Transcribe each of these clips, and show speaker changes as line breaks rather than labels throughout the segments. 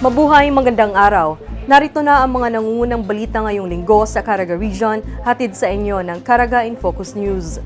Mabuhay, magandang araw. Narito na ang mga nangungunang balita ngayong linggo sa Caraga Region, hatid sa inyo ng Caraga in Focus News.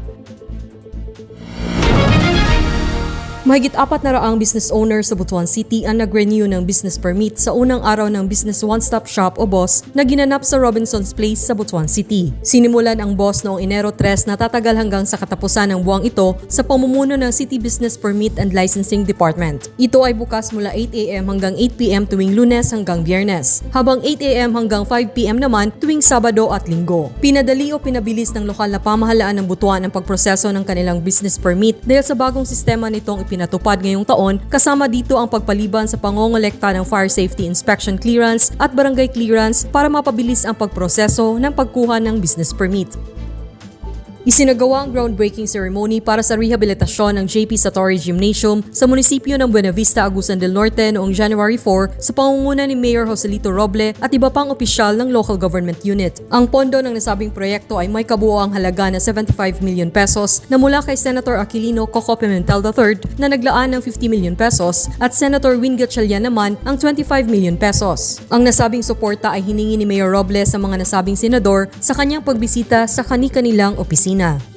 Mahigit apat na raang business owner sa Butuan City ang nag-renew ng business permit sa unang araw ng Business One Stop Shop o BOSS na ginanap sa Robinson's Place sa Butuan City. Sinimulan ang BOSS noong Enero 3 na tatagal hanggang sa katapusan ng buwang ito sa pamumuno ng City Business Permit and Licensing Department. Ito ay bukas mula 8am hanggang 8pm tuwing lunes hanggang biyernes, habang 8am hanggang 5pm naman tuwing Sabado at Linggo. Pinadali o pinabilis ng lokal na pamahalaan ng Butuan ang pagproseso ng kanilang business permit dahil sa bagong sistema nitong ipinatupad ngayong taon kasama dito ang pagpaliban sa pangongolekta ng fire safety inspection clearance at barangay clearance para mapabilis ang pagproseso ng pagkuha ng business permit. Isinagawa ang groundbreaking ceremony para sa rehabilitasyon ng JP Satori Gymnasium sa munisipyo ng Buenavista, Agusan del Norte noong January 4 sa pangunguna ni Mayor Joselito Roble at iba pang opisyal ng local government unit. Ang pondo ng nasabing proyekto ay may kabuoang halaga na 75 million pesos na mula kay Senator Aquilino Coco Pimentel III na naglaan ng 50 million pesos at Senator Win Gatchalian naman ang 25 million pesos. Ang nasabing suporta ay hiningi ni Mayor Roble sa mga nasabing senador sa kanyang pagbisita sa kani-kanilang opisina. Argentina.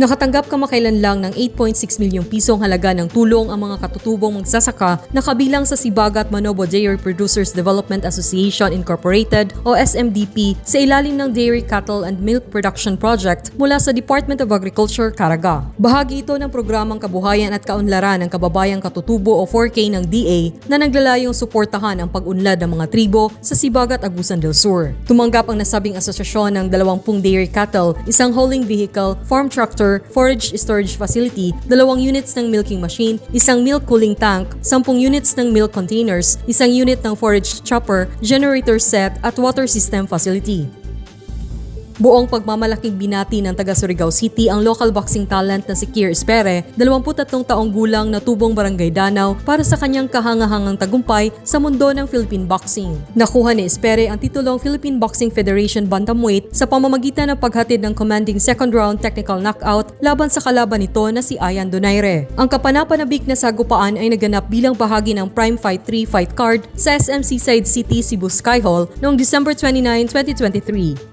Nakatanggap kamakailan lang ng 8.6 milyong pisong halaga ng tulong ang mga katutubong magsasaka na kabilang sa Sibagat Manobo Dairy Producers Development Association Incorporated o SMDP sa ilalim ng Dairy Cattle and Milk Production Project mula sa Department of Agriculture, Caraga. Bahagi ito ng programang kabuhayan at kaunlaran ng kababayang katutubo o 4K ng DA na naglalayong suportahan ang pag-unlad ng mga tribo sa Sibagat, Agusan del Sur. Tumanggap ang nasabing asosasyon ng 20 dairy cattle, isang hauling vehicle, farm tractor, forage storage facility, dalawang units ng milking machine, isang milk cooling tank, 10 units ng milk containers, isang unit ng forage chopper, generator set at water system facility. Buong pagmamalaking binati ng taga Surigao City ang local boxing talent na si Kier Espere, 23 taong gulang na tubong barangay Danau para sa kanyang kahangahangang tagumpay sa mundo ng Philippine boxing. Nakuha ni Espere ang titulong Philippine Boxing Federation Bantamweight sa pamamagitan ng paghatid ng commanding second round technical knockout laban sa kalaban nito na si Ayan Donaire. Ang kapanapanabik na sagupaan ay naganap bilang bahagi ng Prime Fight 3 fight card sa SM Seaside City, Cebu Sky Hall noong December 29, 2023.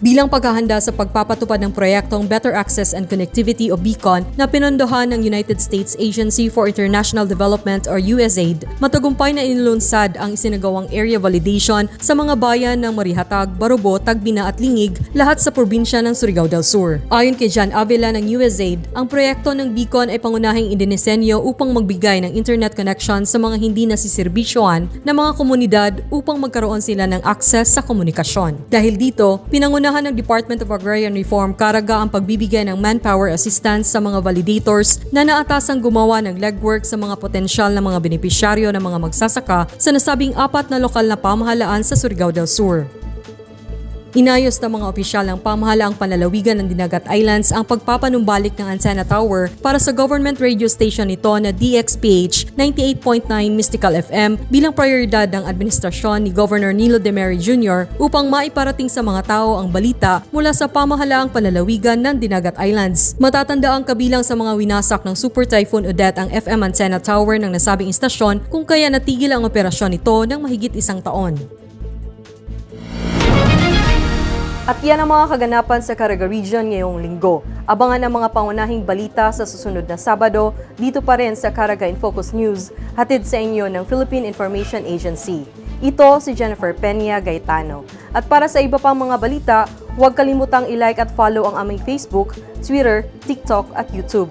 Bilang paghahanda sa pagpapatupad ng proyektong Better Access and Connectivity o BEACON na pinondohan ng United States Agency for International Development or USAID, matagumpay na inilunsad ang isinagawang area validation sa mga bayan ng Marihatag, Barobo, Tagbina at Lingig, lahat sa probinsya ng Surigao del Sur. Ayon kay John Avila ng USAID, ang proyekto ng BEACON ay pangunahing indinisenyo upang magbigay ng internet connection sa mga hindi nasiserbisyohan na mga komunidad upang magkaroon sila ng access sa komunikasyon. Dahil dito, pinangunahan ng Department of Agrarian Reform karaga ang pagbibigay ng manpower assistance sa mga validators na naatasang gumawa ng legwork sa mga potensyal na mga benepisyaryo ng mga magsasaka sa nasabing apat na lokal na pamahalaan sa Surigao del Sur. Inayos ng mga opisyal ng pamahalaang panlalawigan ng Dinagat Islands ang pagpapanumbalik ng Antenna Tower para sa government radio station nito na DXPH 98.9 Mystical FM bilang prioridad ng administrasyon ni Governor Nilo De Mary Jr. upang maiparating sa mga tao ang balita mula sa pamahalaang panlalawigan ng Dinagat Islands. Matatanda ang kabilang sa mga winasak ng Super Typhoon Odette ang FM Antenna Tower ng nasabing istasyon kung kaya natigil ang operasyon nito ng mahigit isang taon. At yan ang mga kaganapan sa Caraga Region ngayong linggo. Abangan ang mga pangunahing balita sa susunod na Sabado dito pa rin sa Caraga in Focus News, hatid sa inyo ng Philippine Information Agency. Ito si Jennifer Peña Gaetano. At para sa iba pang mga balita, huwag kalimutang i-like at follow ang aming Facebook, Twitter, TikTok at YouTube.